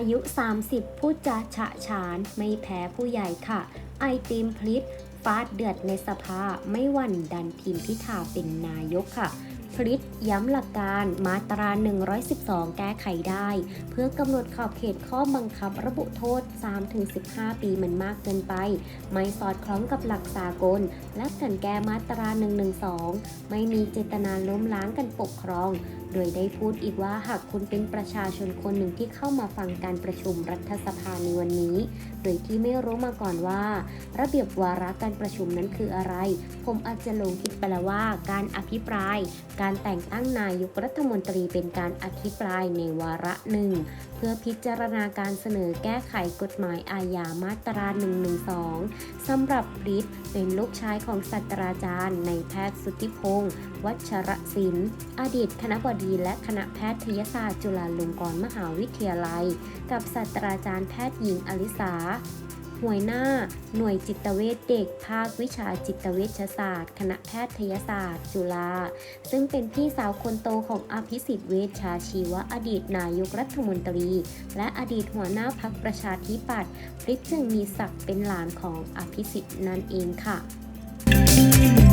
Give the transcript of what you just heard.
ายุ 30 พูดจาฉะฉานไม่แพ้ผู้ใหญ่ค่ะ ไอติมพลิตฟาดเดือดในสภาไม่หวั่นดันทีมพิธาเป็นนายกค่ะ พลิตย้ำหลักการมาตรา 112 แก้ไขได้ เพื่อกำหนดขอบเขตข้อบังคับระบุโทษ 3-15 ปีมันมากเกินไป ไม่สอดคล้องกับหลักสากล และกันแก้มาตรา 112 ไม่มีเจตนาล้มล้างกันปกครอง โดยได้พูดอีกว่าหากคุณเป็นประชาชนคนหนึ่งที่เข้ามาฟังการประชุมรัฐสภาในวันนี้ โดยที่ไม่รู้มาก่อนว่า ระเบียบวาระการประชุมนั้นคืออะไร ผมอาจจะหลงคิดไปแล้วว่าการอภิปรายการแต่งตั้งนายกรัฐมนตรีเป็นการอภิปรายในวาระหนึ่ง เพื่อพิจารณาการเสนอแก้ไขกฎหมายอาญามาตรา 112 สำหรับฤทธิ์เป็นลูกชายของศาสตราจารย์ในแพทย์สุทธิพงศ์วัชรศิลป์ อดีตคณะบดีและคณะแพทยศาสตร์จุฬาลงกรณ์มหาวิทยาลัย กับศาสตราจารย์แพทย์หญิงอลิสา หวยหน้า หน่วยจิตเวชเด็ก ภาควิชาจิตเวชศาสตร์ คณะแพทยศาสตร์ จุฬา ซึ่งเป็นพี่สาวคนโตของอภิสิทธิ์เวชชาชีวะอดีตนายกรัฐมนตรี และอดีตหัวหน้าพักประชาธิปัตย์พริกจึงมีศักดิ์เป็นหลานของอภิสิทธิ์นั่นเองค่ะ